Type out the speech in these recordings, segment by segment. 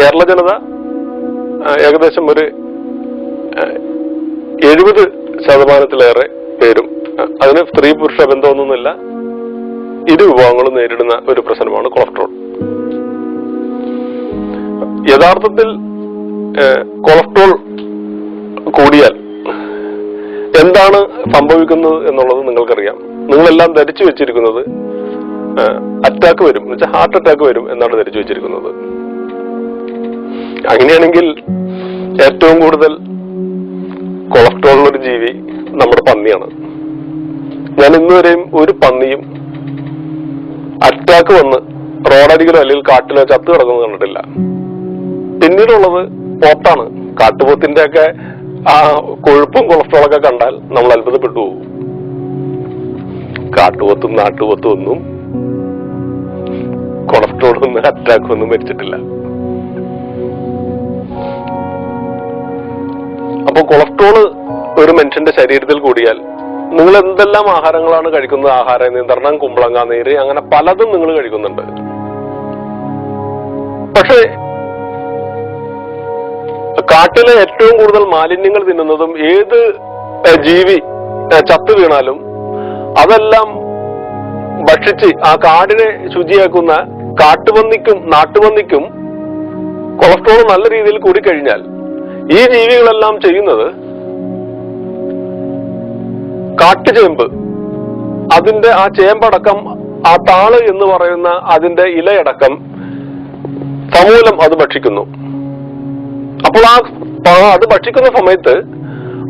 കേരള ജനത ഏകദേശം ഒരു എഴുപത് ശതമാനത്തിലേറെ പേരും അതിന് സ്ത്രീ പുരുഷ ബന്ധമൊന്നുമില്ല. ഇരു വിഭാഗങ്ങളും നേരിടുന്ന ഒരു പ്രശ്നമാണ് കൊളസ്ട്രോൾ. യഥാർത്ഥത്തിൽ കൊളസ്ട്രോൾ കൂടിയാൽ എന്താണ് സംഭവിക്കുന്നത് എന്നുള്ളത് നിങ്ങൾക്കറിയാം. നിങ്ങളെല്ലാം ധരിച്ചു വെച്ചിരിക്കുന്നത് അറ്റാക്ക് വരും. എന്ന് വെച്ചാൽ ഹാർട്ട് അറ്റാക്ക് വരും എന്നാണ് ധരിച്ചു വെച്ചിരിക്കുന്നത്. അങ്ങനെയാണെങ്കിൽ ഏറ്റവും കൂടുതൽ കൊളസ്ട്രോൾ ഉള്ള ഒരു ജീവി നമ്മുടെ പന്നിയാണ്. ഞാൻ ഇന്നുവരെയും ഒരു പന്നിയും അറ്റാക്ക് വന്ന് റോഡരികിലോ അല്ലെങ്കിൽ കാട്ടിലോ ചത്തു കിടക്കുന്നത് കണ്ടിട്ടില്ല. പിന്നീടുള്ളത് പോത്താണ്. കാട്ടുപോത്തിന്റെ ഒക്കെ ആ കൊഴുപ്പും കൊളസ്ട്രോളൊക്കെ കണ്ടാൽ നമ്മൾ അത്ഭുതപ്പെട്ടു പോകും. കാട്ടുപോത്തും നാട്ടുപോത്തും ഒന്നും കൊളസ്ട്രോൾ ഒന്നും അറ്റാക്ക് ഒന്നും മരിച്ചിട്ടില്ല. അപ്പൊ കൊളസ്ട്രോൾ ഒരു മനുഷ്യന്റെ ശരീരത്തിൽ കൂടിയാൽ നിങ്ങൾ എന്തെല്ലാം ആഹാരങ്ങളാണ് കഴിക്കുന്നത്? ആഹാര നിയന്ത്രണം കുമ്പളങ്ങ നീര് അങ്ങനെ പലതും നിങ്ങൾ കഴിക്കുന്നുണ്ട്. പക്ഷേ കാട്ടിലെ ഏറ്റവും കൂടുതൽ മാലിന്യങ്ങൾ തിന്നുന്നതും ഏത് ജീവി ചത്തു വീണാലും അതെല്ലാം ഭക്ഷിച്ച് ആ കാടിനെ ശുചിയാക്കുന്ന കാട്ടുപന്നിക്കും നാട്ടുപന്നിക്കും കൊളസ്ട്രോൾ നല്ല രീതിയിൽ കൂടിക്കഴിഞ്ഞാൽ ഈ ജീവികളെല്ലാം ചെയ്യുന്നത് കാട്ടുചേമ്പ്. അതിന്റെ ആ ചേമ്പടക്കം ആ താൾ എന്ന് പറയുന്ന അതിന്റെ ഇലയടക്കം സമൂലം അത് ഭക്ഷിക്കുന്നു. അപ്പോൾ ആ അത് ഭക്ഷിക്കുന്ന സമയത്ത്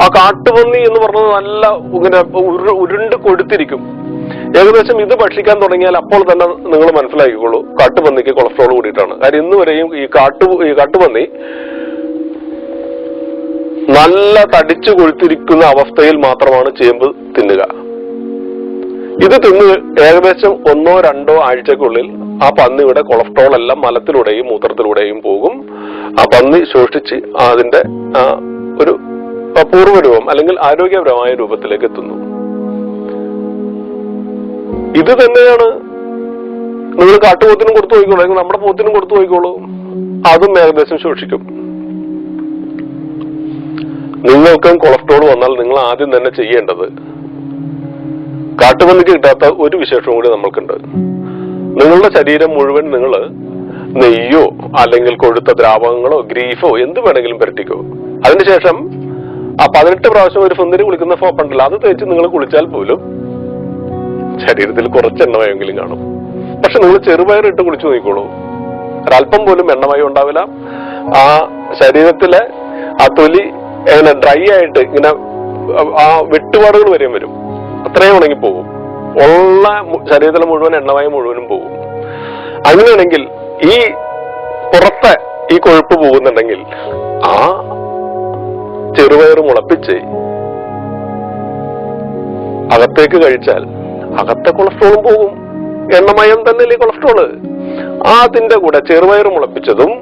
ആ കാട്ടുപന്നി എന്ന് പറഞ്ഞത് നല്ല ഇങ്ങനെ ഉരുണ്ട് കൊടുത്തിരിക്കും ഏകദേശം ഇത് ഭക്ഷിക്കാൻ തുടങ്ങിയാൽ അപ്പോൾ തന്നെ നിങ്ങൾ മനസ്സിലാക്കിക്കോളൂ കാട്ടുപന്നിക്ക് കൊളസ്ട്രോൾ കൂടിയിട്ടാണ്. കാര്യം ഇന്ന് വരെയും ഈ കാട്ടു ഈ കാട്ടുപന്നി നല്ല തടിച്ചു കൊഴുത്തിരിക്കുന്ന അവസ്ഥയിൽ മാത്രമാണ് ചേമ്പ് തിന്നുക. ഇത് തിന്ന് ഏകദേശം ഒന്നോ രണ്ടോ ആഴ്ചക്കുള്ളിൽ ആ പന്നിയുടെ കൊളസ്ട്രോൾ എല്ലാം മലത്തിലൂടെയും മൂത്രത്തിലൂടെയും പോകും. ആ പന്നി ശോഷിച്ച് അതിന്റെ ഒരു പൂർവരൂപം അല്ലെങ്കിൽ ആരോഗ്യപരമായ രൂപത്തിലേക്ക് എത്തുന്നു. ഇത് തന്നെയാണ് നിങ്ങൾ കാട്ടുപോത്തിനും കൊടുത്തു പോയിക്കോളൂ അല്ലെങ്കിൽ നമ്മുടെ പോത്തിനും കൊടുത്തു പോയിക്കോളൂ. അതും ഏകദേശം ശോഷിക്കും. നിങ്ങൾക്കും കൊളസ്ട്രോൾ വന്നാൽ നിങ്ങൾ ആദ്യം തന്നെ ചെയ്യേണ്ടത് കാട്ടുപന്നിക്ക് കിട്ടാത്ത ഒരു വിശേഷവും കൂടി നമ്മൾക്കുണ്ട്. നിങ്ങളുടെ ശരീരം മുഴുവൻ നിങ്ങൾ നെയ്യോ അല്ലെങ്കിൽ കൊഴുത്ത ദ്രാവകങ്ങളോ ഗ്രീഫോ എന്ത് വേണമെങ്കിലും പെരട്ടിക്കോ. അതിനുശേഷം ആ പതിനെട്ട് പ്രാവശ്യം ഒരു സുന്ദരി കുളിക്കുന്ന സോപ്പ് ഉണ്ടല്ലോ അത് തേച്ച് നിങ്ങൾ കുളിച്ചാൽ പോലും ശരീരത്തിൽ കുറച്ച് എണ്ണമയെങ്കിലും കാണും. പക്ഷെ നിങ്ങൾ ചെറുപയറിട്ട് കുളിച്ചു നോക്കിക്കോളൂ. ഒരല്പം പോലും എണ്ണമയം ഉണ്ടാവില്ല. ആ ശരീരത്തിലെ ആ തൊലി ഇങ്ങനെ ഡ്രൈ ആയിട്ട് ഇങ്ങനെ ആ വെട്ടുപാടുകൾ വരെ വരും. അത്രയും ഉണങ്ങി പോകും ഉള്ള ശരീരത്തിലെ മുഴുവൻ എണ്ണമയം മുഴുവനും പോകും അങ്ങനെയാണെങ്കിൽ ഈ പുറത്തെ ഈ കൊഴുപ്പ് പോകുന്നുണ്ടെങ്കിൽ ആ ചെറുപയർ മുളപ്പിച്ച് അകത്തേക്ക് കഴിച്ചാൽ അകത്തെ കൊളസ്ട്രോളും പോകും. എണ്ണമയം തന്നെയല്ലേ കൊളസ്ട്രോൾ? അതിന്റെ കൂടെ ചെറുപയർ മുളപ്പിച്ചതും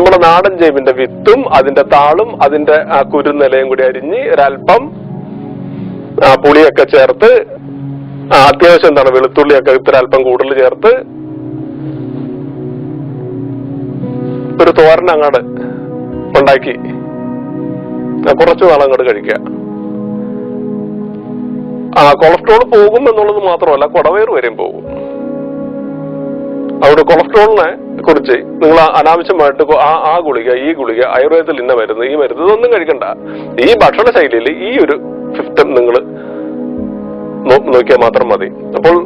നമ്മുടെ നാടൻ ജൈവിന്റെ വിത്തും അതിന്റെ താളും അതിന്റെ ആ കുരുനിലയും കൂടി അരിഞ്ഞ് ഒരൽപ്പം ആ പുളിയൊക്കെ ചേർത്ത് അത്യാവശ്യം എന്താണ് വെളുത്തുള്ളിയൊക്കെ ഇത്ര അല്പം കൂടുതൽ ചേർത്ത് ഒരു തോരൻ അങ്ങോട്ട് ഉണ്ടാക്കി. കുറച്ച് നാൾ അങ്ങോട്ട് കഴിക്കുക. ആ കൊളസ്ട്രോൾ പോകും എന്നുള്ളത് മാത്രമല്ല കുടവയർ വരെയും പോകും. അവിടെ കൊളസ്ട്രോളിനെ കുറിച്ച് നിങ്ങൾ അനാവശ്യമായിട്ട് ആ ആ ഗുളിക ഈ ഗുളിക ആയുർവേദത്തിൽ ഇന്ന മരുന്ന് ഈ മരുന്ന് ഇതൊന്നും കഴിക്കണ്ട. ഈ ഭക്ഷണ ശൈലിയിൽ ഈ ഒരു സിസ്റ്റം നിങ്ങൾ നോക്കിയാൽ മാത്രം മതി. അപ്പോൾ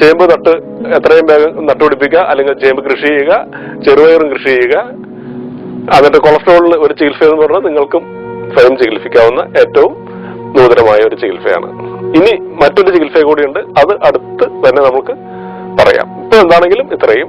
ചേമ്പ് നട്ട് എത്രയും വേഗം നട്ടുപിടിപ്പിക്കുക അല്ലെങ്കിൽ ചേമ്പ് കൃഷി ചെയ്യുക ചെറുപയറും കൃഷി ചെയ്യുക. അതിന്റെ കൊളസ്ട്രോളിന് ഒരു ചികിത്സ എന്ന് പറഞ്ഞാൽ നിങ്ങൾക്കും സ്വയം ചികിത്സിക്കാവുന്ന ഏറ്റവും നൂതനമായ ഒരു ചികിത്സയാണ്. ഇനി മറ്റൊരു ചികിത്സ കൂടിയുണ്ട്. അത് അടുത്ത് തന്നെ നമുക്ക് പറയാം. ഇപ്പൊ എന്താണെങ്കിലും ഇത്രയും.